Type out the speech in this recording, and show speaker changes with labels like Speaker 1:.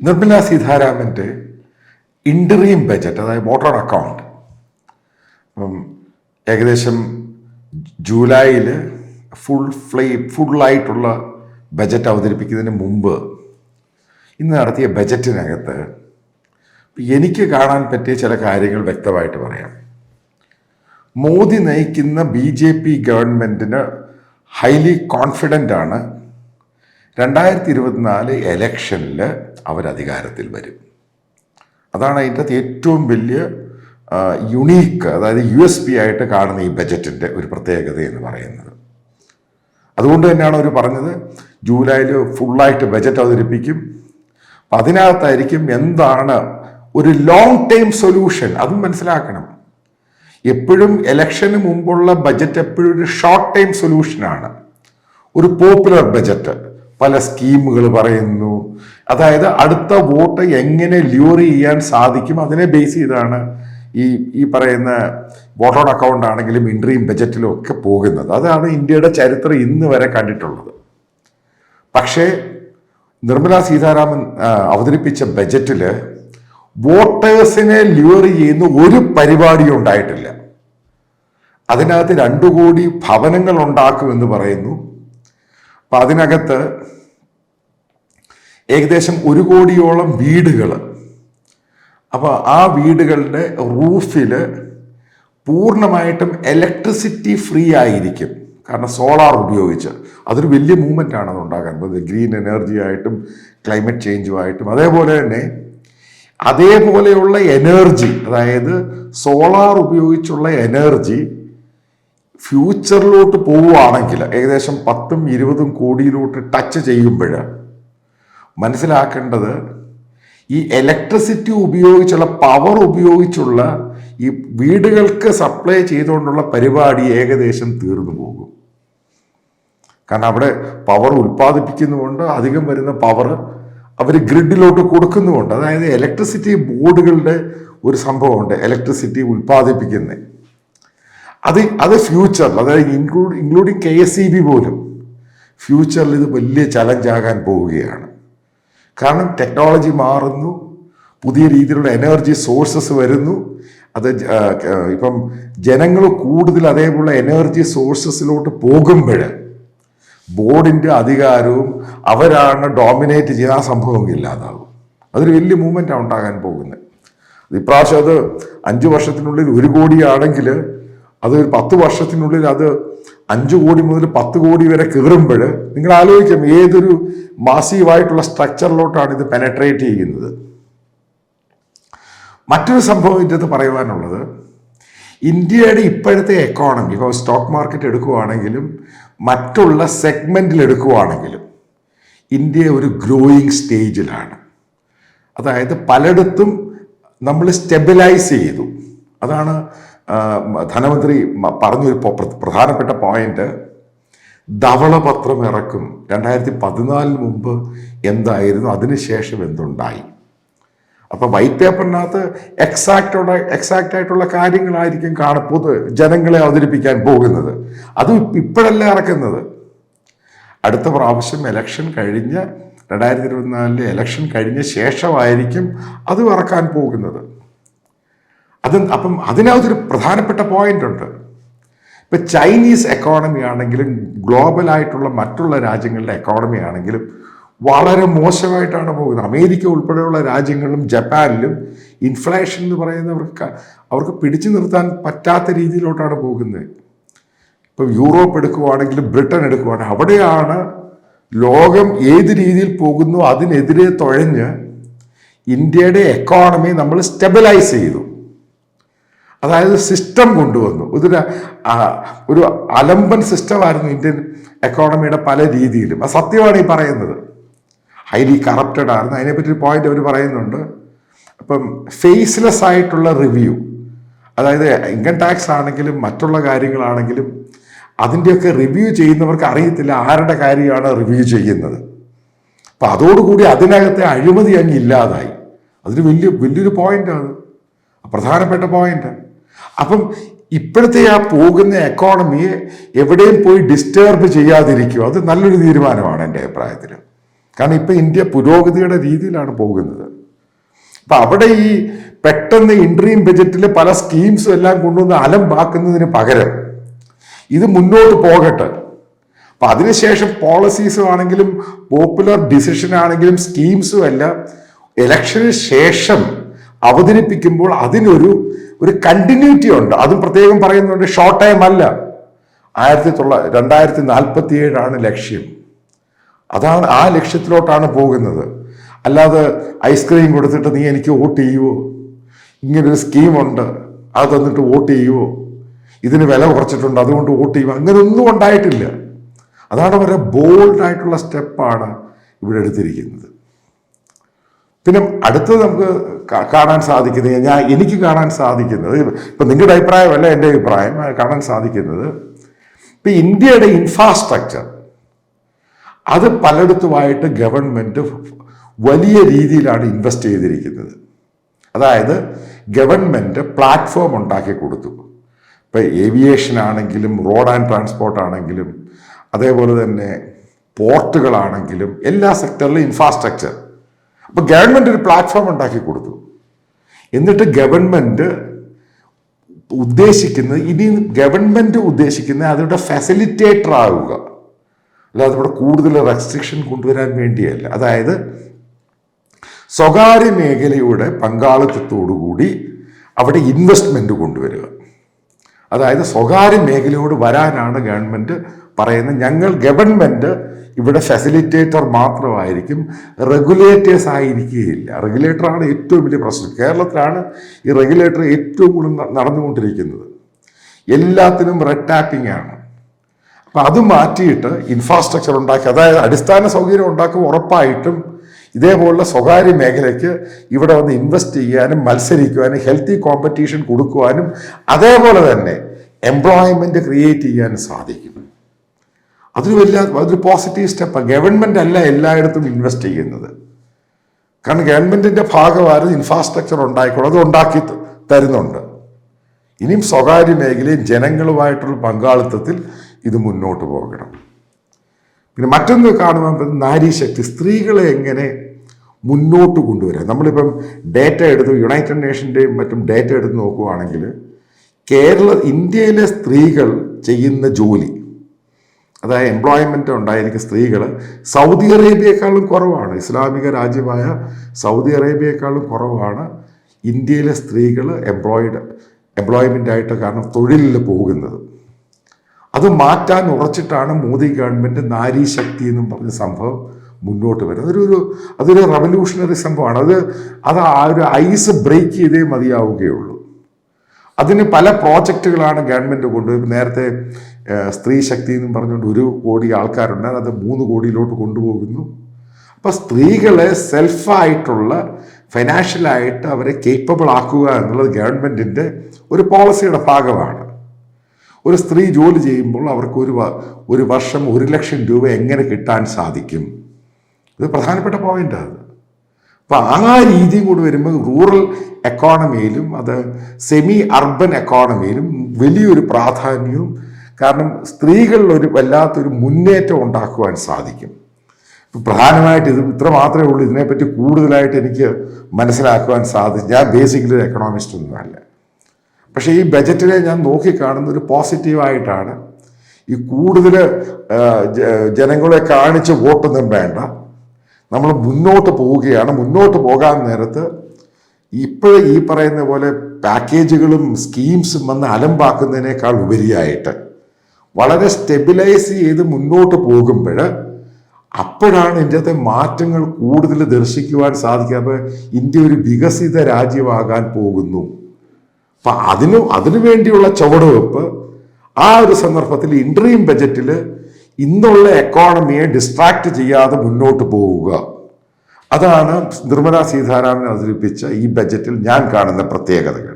Speaker 1: നിർമ്മല സീതാരാമന്റെ interim budget അതായത് voter account അപ്പം ഏകദേശം ജൂലൈയിൽ ഫുൾ ഫ്ലൈ ഫുള്ളായിട്ടുള്ള ബജറ്റ് അവതരിപ്പിക്കുന്നതിന് മുമ്പ് ഇന്ന് നടത്തിയ ബജറ്റിനകത്ത് എനിക്ക് കാണാൻ പറ്റിയ ചില കാര്യങ്ങൾ വ്യക്തമായിട്ട് പറയാം. മോദി നയിക്കുന്ന ബി ജെ പി ഗവൺമെന്റിന് ഹൈലി കോൺഫിഡന്റ് ആണ്. രണ്ടായിരത്തി ഇരുപത്തിനാല് എലക്ഷനിൽ അവരധികാരത്തിൽ വരും. അതാണ് അതിന്റെ അകത്ത് ഏറ്റവും വലിയ യുണീക്ക് അതായത് യു എസ് പി ആയിട്ട് കാണുന്ന ഈ ബജറ്റിന്റെ ഒരു പ്രത്യേകത എന്ന് പറയുന്നത്. അതുകൊണ്ട് തന്നെയാണ് അവർ പറഞ്ഞത് ജൂലൈയിൽ ഫുള്ളായിട്ട് ബജറ്റ് അവതരിപ്പിക്കും. അപ്പം അതിനകത്തായിരിക്കും എന്താണ് ഒരു ലോങ് ടൈം സൊല്യൂഷൻ അതും മനസ്സിലാക്കണം. എപ്പോഴും ഇലക്ഷന് മുമ്പുള്ള ബജറ്റ് എപ്പോഴും ഒരു ഷോർട്ട് ടൈം സൊല്യൂഷനാണ് ഒരു പോപ്പുലർ ബജറ്റ്. പല സ്കീമുകൾ പറയുന്നു അതായത് അടുത്ത വോട്ട് എങ്ങനെ ല്യൂർ ചെയ്യാൻ സാധിക്കും അതിനെ ബേസ് ചെയ്താണ് ഈ ഈ പറയുന്ന വോട്ടർ അക്കൗണ്ട് ആണെങ്കിലും ഇൻട്രീം ബജറ്റിലും ഒക്കെ പോകുന്നത്. അതാണ് ഇന്ത്യയുടെ ചരിത്രം ഇന്ന് വരെ കണ്ടിട്ടുള്ളത്. പക്ഷേ നിർമ്മല സീതാരാമൻ അവതരിപ്പിച്ച ബജറ്റിൽ വോട്ടേഴ്സിനെ ല്യൂർ ചെയ്യുന്ന ഒരു പരിപാടിയും ഉണ്ടായിട്ടില്ല. അതിനകത്ത് രണ്ടു കോടി ഭവനങ്ങൾ ഉണ്ടാക്കുമെന്ന് പറയുന്നു. അപ്പം അതിനകത്ത് ഏകദേശം ഒരു കോടിയോളം വീടുകൾ. അപ്പോൾ ആ വീടുകളുടെ റൂഫിൽ പൂർണമായിട്ടും ഇലക്ട്രിസിറ്റി ഫ്രീ ആയിരിക്കും. കാരണം സോളാർ ഉപയോഗിച്ച്. അതൊരു വലിയ മൂവ്മെന്റ് ആണ് അത് ഗ്രീൻ എനർജി ആയിട്ടും ക്ലൈമറ്റ് ചേഞ്ചുമായിട്ടും അതേപോലെ തന്നെ അതേപോലെയുള്ള എനർജി അതായത് സോളാർ ഉപയോഗിച്ചുള്ള എനർജി ഫ്യൂച്ചറിലോട്ട് പോവുകയാണെങ്കിൽ ഏകദേശം പത്തും ഇരുപതും കോടിയിലോട്ട് ടച്ച് ചെയ്യുമ്പോൾ മനസ്സിലാക്കേണ്ടത് ഈ ഇലക്ട്രിസിറ്റി ഉപയോഗിച്ചുള്ള പവർ ഉപയോഗിച്ചുള്ള ഈ വീടുകൾക്ക് സപ്ലൈ ചെയ്തുകൊണ്ടുള്ള പരിപാടി ഏകദേശം തീർന്നു പോകും. കാരണം അവിടെ പവർ ഉൽപ്പാദിപ്പിക്കുന്നുകൊണ്ട് അധികം വരുന്ന പവർ അവർ ഗ്രിഡിലോട്ട് കൊടുക്കുന്നുമുണ്ട്. അതായത് ഇലക്ട്രിസിറ്റി ബോർഡുകളുടെ ഒരു സംഭവമുണ്ട് ഇലക്ട്രിസിറ്റി ഉൽപ്പാദിപ്പിക്കുന്നത് അത് അത് ഫ്യൂച്ചർ അതായത് include including K S E B പോലും ഫ്യൂച്ചറിൽ ഇത് വലിയ ചലഞ്ചാകാൻ പോവുകയാണ്. കാരണം ടെക്നോളജി മാറുന്നു പുതിയ രീതിയിലുള്ള എനർജി സോഴ്സസ് വരുന്നു. അത് ഇപ്പം ജനങ്ങൾ കൂടുതൽ അതേപോലെ എനർജി സോഴ്സസിലോട്ട് പോകുമ്പോൾ ബോർഡിന്റെ അധികാരവും അവരാണ് ഡോമിനേറ്റ് ചെയ്യുന്ന ആ സംഭവം ഇല്ലാതാവും അതൊരു വലിയ മൂവ്മെന്റാണ് ഉണ്ടാകാൻ പോകുന്നത്. ഇപ്രാവശ്യം അത് അഞ്ച് വർഷത്തിനുള്ളിൽ ഒരു കോടിയാണെങ്കിൽ അത് ഒരു പത്ത് വർഷത്തിനുള്ളിൽ അത് അഞ്ച് കോടി മുതൽ പത്ത് കോടി വരെ കയറുമ്പോൾ നിങ്ങൾ ആലോചിക്കാം ഏതൊരു മാസീവായിട്ടുള്ള സ്ട്രക്ചറിലോട്ടാണ് ഇത് പെനട്രേറ്റ് ചെയ്യുന്നത്. മറ്റൊരു സംഭവം ഇതിനകത്ത് പറയുവാനുള്ളത് ഇന്ത്യയുടെ ഇപ്പോഴത്തെ എക്കോണമി ഇപ്പോൾ സ്റ്റോക്ക് മാർക്കറ്റ് എടുക്കുകയാണെങ്കിലും മറ്റുള്ള സെഗ്മെന്റിൽ എടുക്കുകയാണെങ്കിലും ഇന്ത്യ ഒരു ഗ്രോയിങ് സ്റ്റേജിലാണ് അതായത് പലയിടത്തും നമ്മൾ സ്റ്റെബിലൈസ് ചെയ്തു. അതാണ് ധനമന്ത്രി പറഞ്ഞൊരു പ്രധാനപ്പെട്ട പോയിന്റ് ധവളപത്രം ഇറക്കും. രണ്ടായിരത്തി പതിനാലിന് മുമ്പ് എന്തായിരുന്നു? അതിനുശേഷം എന്തുണ്ടായി? അപ്പൊ വൈറ്റ് പേപ്പറിനകത്ത് എക്സാക്റ്റോടെ എക്സാക്റ്റ് ആയിട്ടുള്ള കാര്യങ്ങളായിരിക്കും കാണ പൊതു ജനങ്ങളെ അവതരിപ്പിക്കാൻ പോകുന്നത്. അത് ഇപ്പോഴല്ല ഇറക്കുന്നത്. അടുത്ത പ്രാവശ്യം എലക്ഷൻ കഴിഞ്ഞ് രണ്ടായിരത്തി ഇരുപത്തിനാലിലെ എലക്ഷൻ കഴിഞ്ഞ ശേഷമായിരിക്കും അത് ഇറക്കാൻ പോകുന്നത്. അത് അപ്പം അതിനകത്തൊരു പ്രധാനപ്പെട്ട പോയിന്റ് ഉണ്ട്. ഇപ്പം ചൈനീസ് എക്കോണമി ആണെങ്കിലും ഗ്ലോബലായിട്ടുള്ള മറ്റുള്ള രാജ്യങ്ങളുടെ എക്കോണമി ആണെങ്കിലും വളരെ മോശമായിട്ടാണ് പോകുന്നത്. അമേരിക്ക ഉൾപ്പെടെയുള്ള രാജ്യങ്ങളിലും ജപ്പാനിലും ഇൻഫ്ലേഷൻ എന്ന് പറയുന്നവർക്ക് അവർക്ക് പിടിച്ചു നിർത്താൻ പറ്റാത്ത രീതിയിലോട്ടാണ് പോകുന്നത്. ഇപ്പം യൂറോപ്പ് എടുക്കുവാണെങ്കിലും ബ്രിട്ടൻ എടുക്കുവാണെങ്കിൽ അവിടെയാണ് ലോകം ഏത് രീതിയിൽ പോകുന്നു അതിനെതിരെ തുഴഞ്ഞ് ഇന്ത്യയുടെ എക്കോണമി നമ്മൾ സ്റ്റെബിലൈസ് ചെയ്തു. അതായത് സിസ്റ്റം കൊണ്ടുവന്നു. ഇതൊരു ഒരു അലമ്പൻ സിസ്റ്റമായിരുന്നു ഇന്ത്യൻ എക്കോണമിയുടെ പല രീതിയിലും. അത് സത്യമാണ് ഈ പറയുന്നത്. ഹൈലി കറപ്റ്റഡ് ആയിരുന്നു. അതിനെപ്പറ്റി പോയിന്റ് അവർ പറയുന്നുണ്ട്. അപ്പം ഫേസ്ലെസ് ആയിട്ടുള്ള റിവ്യൂ അതായത് ഇൻകം ടാക്സ് ആണെങ്കിലും മറ്റുള്ള കാര്യങ്ങളാണെങ്കിലും അതിന്റെയൊക്കെ റിവ്യൂ ചെയ്യുന്നവർക്ക് അറിയത്തില്ല ആരുടെ കാര്യമാണ് റിവ്യൂ ചെയ്യുന്നത്. അപ്പം അതോടുകൂടി അതിനകത്തെ അഴിമതി അങ്ങ് ഇല്ലാതായി. അതൊരു വലിയ വലിയൊരു പോയിന്റാണ് പ്രധാനപ്പെട്ട പോയിന്റ് അപ്പം ഇപ്പോഴത്തെ ആ പോകുന്ന എക്കോണമിയെ എവിടെയും പോയി ഡിസ്റ്റർബ് ചെയ്യാതിരിക്കുക. അത് നല്ലൊരു തീരുമാനമാണ് എന്റെ അഭിപ്രായത്തിൽ. കാരണം ഇപ്പം ഇന്ത്യ പുരോഗതിയുടെ രീതിയിലാണ് പോകുന്നത്. അപ്പം അവിടെ ഈ പെട്ടെന്ന് ഇൻട്രീം ബജറ്റിൽ പല സ്കീംസും എല്ലാം കൊണ്ടുവന്ന് അലമ്പാക്കുന്നതിന് പകരം ഇത് മുന്നോട്ട് പോകട്ടെ. അപ്പം അതിനുശേഷം പോളിസീസും ആണെങ്കിലും പോപ്പുലർ ഡിസിഷൻ ആണെങ്കിലും സ്കീംസും എല്ലാം ഇലക്ഷന് ശേഷം അവതരിപ്പിക്കുമ്പോൾ അതിനൊരു ഒരു കണ്ടിന്യൂറ്റി ഉണ്ട്. അതും പ്രത്യേകം പറയുന്നുണ്ട് ഷോർട്ട് ടൈം അല്ല. ആയിരത്തി തൊള്ള രണ്ടായിരത്തി നാൽപ്പത്തി ഏഴാണ് ലക്ഷ്യം. അതാണ് ആ ലക്ഷ്യത്തിലോട്ടാണ് പോകുന്നത്. അല്ലാതെ ഐസ്ക്രീം കൊടുത്തിട്ട് നീ എനിക്ക് വോട്ട് ചെയ്യുവോ? ഇങ്ങനൊരു സ്കീമുണ്ട് അത് തന്നിട്ട് വോട്ട് ചെയ്യുവോ? ഇതിന് വില കുറച്ചിട്ടുണ്ട് അതുകൊണ്ട് വോട്ട് ചെയ്യുമോ അങ്ങനെയൊന്നും ഉണ്ടായിട്ടില്ല. അതാണ് വളരെ ബോൾഡായിട്ടുള്ള സ്റ്റെപ്പാണ് ഇവിടെ എടുത്തിരിക്കുന്നത്. പിന്നെ അടുത്തത് നമുക്ക് കാണാൻ സാധിക്കുന്നത് ഞാൻ എനിക്ക് കാണാൻ സാധിക്കുന്നത് ഇപ്പം നിങ്ങളുടെ അഭിപ്രായമല്ല എന്റെ അഭിപ്രായം കാണാൻ സാധിക്കുന്നത്. ഇപ്പം ഇന്ത്യയുടെ ഇൻഫ്രാസ്ട്രക്ചർ അത് പലയിടത്തുമായിട്ട് ഗവൺമെന്റ് വലിയ രീതിയിലാണ് ഇൻവെസ്റ്റ് ചെയ്തിരിക്കുന്നത്. അതായത് ഗവൺമെന്റ് പ്ലാറ്റ്ഫോം ഉണ്ടാക്കി കൊടുത്തു. ഇപ്പം ഏവിയേഷൻ ആണെങ്കിലും റോഡ് ആൻഡ് ട്രാൻസ്പോർട്ട് ആണെങ്കിലും അതേപോലെ തന്നെ പോർട്ടുകളാണെങ്കിലും എല്ലാ സെക്ടറിലും ഇൻഫ്രാസ്ട്രക്ചർ അപ്പോൾ ഗവൺമെന്റ് ഒരു പ്ലാറ്റ്ഫോം ഉണ്ടാക്കി കൊടുത്തു. എന്നിട്ട് ഗവൺമെന്റ് ഉദ്ദേശിക്കുന്നത് ഇനി ഗവൺമെന്റ് ഉദ്ദേശിക്കുന്നത് അതിവിടെ ഫെസിലിറ്റേറ്റർ ആവുക. അല്ലാതെ ഇവിടെ കൂടുതൽ റെസ്ട്രിക്ഷൻ കൊണ്ടുവരാൻ വേണ്ടിയല്ല. അതായത് സ്വകാര്യ മേഖലയുടെ പങ്കാളിത്തത്തോടുകൂടി അവിടെ ഇൻവെസ്റ്റ്മെന്റ് കൊണ്ടുവരിക. അതായത് സ്വകാര്യ മേഖലയോട് വരാനാണ് ഗവൺമെന്റ് പറയുന്നത് ഞങ്ങൾ ഗവൺമെന്റ് ഇവിടെ ഫെസിലിറ്റേറ്റർ മാത്രമായിരിക്കും റെഗുലേറ്റേഴ്സ് ആയിരിക്കുകയില്ല. റെഗുലേറ്ററാണ് ഏറ്റവും വലിയ പ്രശ്നം. കേരളത്തിലാണ് ഈ റെഗുലേറ്റർ ഏറ്റവും കൂടുതൽ നടന്നുകൊണ്ടിരിക്കുന്നത്. എല്ലാത്തിനും റെഡ് ടാപ്പിംഗ് ആണ്. അപ്പം അത് മാറ്റിയിട്ട് ഇൻഫ്രാസ്ട്രക്ചർ ഉണ്ടാക്കി അതായത് അടിസ്ഥാന സൗകര്യം ഉണ്ടാക്കും ഉറപ്പായിട്ടും ഇതേപോലുള്ള സ്വകാര്യ മേഖലയ്ക്ക് ഇവിടെ വന്ന് ഇൻവെസ്റ്റ് ചെയ്യാനും മത്സരിക്കുവാനും ഹെൽത്തി കോമ്പറ്റീഷൻ കൊടുക്കുവാനും അതേപോലെ തന്നെ എംപ്ലോയ്മെന്റ് ക്രിയേറ്റ് ചെയ്യാനും സാധിക്കും. അതൊരു വലിയ അതൊരു പോസിറ്റീവ് സ്റ്റെപ്പാണ് ഗവൺമെന്റ് അല്ല എല്ലായിടത്തും ഇൻവെസ്റ്റ് ചെയ്യുന്നത്. കാരണം ഗവൺമെന്റിന്റെ ഭാഗമായിരുന്നു ഇൻഫ്രാസ്ട്രക്ചർ ഉണ്ടായിക്കോളും. അത് ഉണ്ടാക്കി തരുന്നുണ്ട്. ഇനിയും സ്വകാര്യ മേഖലയും ജനങ്ങളുമായിട്ടുള്ള പങ്കാളിത്തത്തിൽ ഇത് മുന്നോട്ട് പോകണം. പിന്നെ മറ്റൊന്ന് കാണുമ്പോൾ നാരീശക്തി സ്ത്രീകളെ എങ്ങനെ മുന്നോട്ട് കൊണ്ടുവരാം? നമ്മളിപ്പം ഡേറ്റ എടുത്ത് യുണൈറ്റഡ് നേഷന്റെയും മറ്റും ഡേറ്റ എടുത്ത് നോക്കുകയാണെങ്കിൽ കേരള ഇന്ത്യയിലെ സ്ത്രീകൾ ചെയ്യുന്ന ജോലി അതായത് എംപ്ലോയ്മെന്റ് ഉണ്ടായിരിക്കുന്ന സ്ത്രീകൾ സൗദി അറേബ്യയെക്കാളും കുറവാണ്. ഇസ്ലാമിക രാജ്യമായ സൗദി അറേബ്യയെക്കാളും കുറവാണ് ഇന്ത്യയിലെ സ്ത്രീകൾ എംപ്ലോയിഡ് എംപ്ലോയ്മെന്റ് ആയിട്ട് കാരണം തൊഴിലിൽ പോകുന്നത്. അത് മാറ്റാൻ ഉറച്ചിട്ടാണ് മോദി ഗവൺമെന്റ് നാരി ശക്തി എന്നും പറഞ്ഞ സംഭവം മുന്നോട്ട് വരുന്നത്. അതൊരു അതൊരു റവല്യൂഷണറി സംഭവമാണ്. അത് അത് ആ ഒരു ഐസ് ബ്രേക്ക് ചെയ്തേ മതിയാവുകയുള്ളൂ. അതിന് പല പ്രോജക്റ്റുകളാണ് ഗവൺമെന്റ് കൊണ്ടുപോയി. നേരത്തെ സ്ത്രീ ശക്തി എന്ന് പറഞ്ഞുകൊണ്ട് ഒരു കോടി ആൾക്കാരുണ്ട്. അത് മൂന്ന് കോടിയിലോട്ട് കൊണ്ടുപോകുന്നു. അപ്പോൾ സ്ത്രീകളെ സെൽഫായിട്ടുള്ള ഫൈനാൻഷ്യലായിട്ട് അവരെ കേപ്പബിൾ ആക്കുക എന്നുള്ളത് ഗവൺമെന്റിന്റെ ഒരു പോളിസിയുടെ ഭാഗമാണ്. ഒരു സ്ത്രീ ജോലി ചെയ്യുമ്പോൾ അവർക്ക് ഒരു ഒരു വർഷം ഒരു ലക്ഷം രൂപ എങ്ങനെ കിട്ടാൻ സാധിക്കും? ഇത് പ്രധാനപ്പെട്ട പോയിന്റാണ് അത് അപ്പോൾ ആ രീതിയും കൂടി വരുമ്പോൾ റൂറൽ എക്കോണമിയിലും അത് സെമി അർബൻ എക്കോണമിയിലും വലിയൊരു പ്രാധാന്യവും കാരണം സ്ത്രീകളിൽ ഒരു വല്ലാത്തൊരു മുന്നേറ്റം ഉണ്ടാക്കുവാൻ സാധിക്കും. പ്രധാനമായിട്ട് ഇത് ഇത്ര മാത്രമേ ഉള്ളൂ. ഇതിനെപ്പറ്റി കൂടുതലായിട്ട് എനിക്ക് മനസ്സിലാക്കുവാൻ സാധിച്ചു. ഞാൻ ബേസിക്കലി ഒരു എക്കണോമിസ്റ്റ് ഒന്നുമല്ല പക്ഷേ ഈ ബജറ്റിനെ ഞാൻ നോക്കിക്കാണുന്ന ഒരു പോസിറ്റീവായിട്ടാണ് ഈ കൂടുതൽ ജനങ്ങളെ കാണിച്ച് വോട്ടൊന്നും വേണ്ട. നമ്മൾ മുന്നോട്ട് പോവുകയാണ്. മുന്നോട്ട് പോകാൻ നേരത്ത് ഇപ്പോഴും ഈ പറയുന്ന പോലെ പാക്കേജുകളും സ്കീംസും വന്ന് അലമ്പാക്കുന്നതിനേക്കാൾ ഉപരിയായിട്ട് വളരെ സ്റ്റെബിലൈസ് ചെയ്ത് മുന്നോട്ട് പോകുമ്പോൾ അപ്പോഴാണ് ഇന്ത്യത്തെ മാറ്റങ്ങൾ കൂടുതൽ ദർശിക്കുവാൻ അപ്പോൾ ഇന്ത്യ ഒരു വികസിത രാജ്യമാകാൻ പോകുന്നു. അപ്പം അതിനു അതിനു വേണ്ടിയുള്ള ചുവടുവെപ്പ് ആ ഒരു സന്ദർഭത്തിൽ ഇൻട്രീം ബജറ്റിൽ ഇന്നുള്ള എക്കോണമിയെ ഡിസ്ട്രാക്ട് ചെയ്യാതെ മുന്നോട്ട് പോവുക. അതാണ് നിർമ്മലാ സീതാരാമൻ അവതരിപ്പിച്ച ഈ ബജറ്റിൽ ഞാൻ കാണുന്ന പ്രത്യേകതകൾ.